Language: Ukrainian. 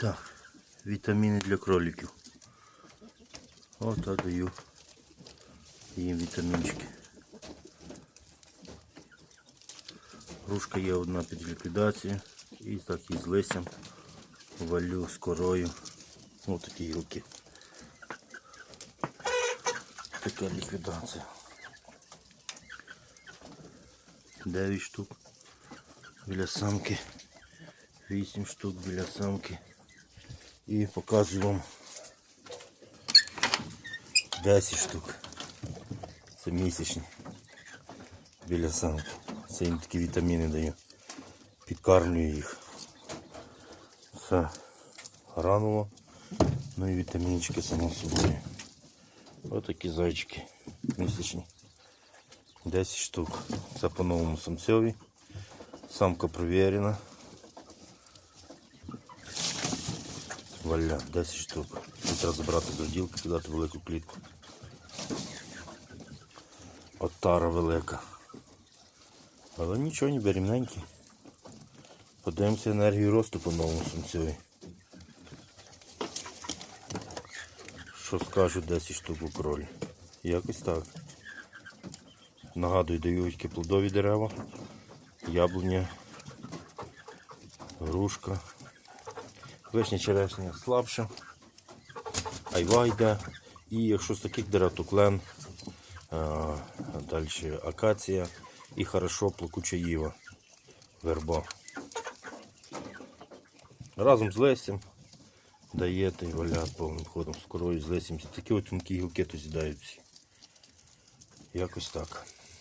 Так, вітаміни для кроликів. Отак даю їм вітамінчики. Грушка є одна під ліквідацією. І так і з листям валю з корою. Ось такі гілки. Така ліквідація. 9 штук біля самки. 8 штук біля самки. І показую вам 10 штук. Це місячні біля самки. Це їм такі вітаміни даю. Підкармлюю їх. Все грануло. Ну і вітамінчики само собою. Ось такі зайчики місячні. 10 штук. Це по новому самцеві. Самка провірена. Валя, 10 штук. Тут треба забрати з оділки, кидати велику клітку. От тара велика. Але нічого, ніби рівненькі. Подивимося енергію росту по новому самцеві. Що скажуть 10 штук у кролі. Якось так. Нагадую, даю тільки плодові дерева, яблуня, грушка, вишня черешня слабша, айва йде. І якщо з таких дерев, то клен, далі акація і хорошо плакуча їва, верба. Разом з листям даєте і валять повним ходом з корою з листям. Такі от тонкі гілки то з'їдають всі. Якось так.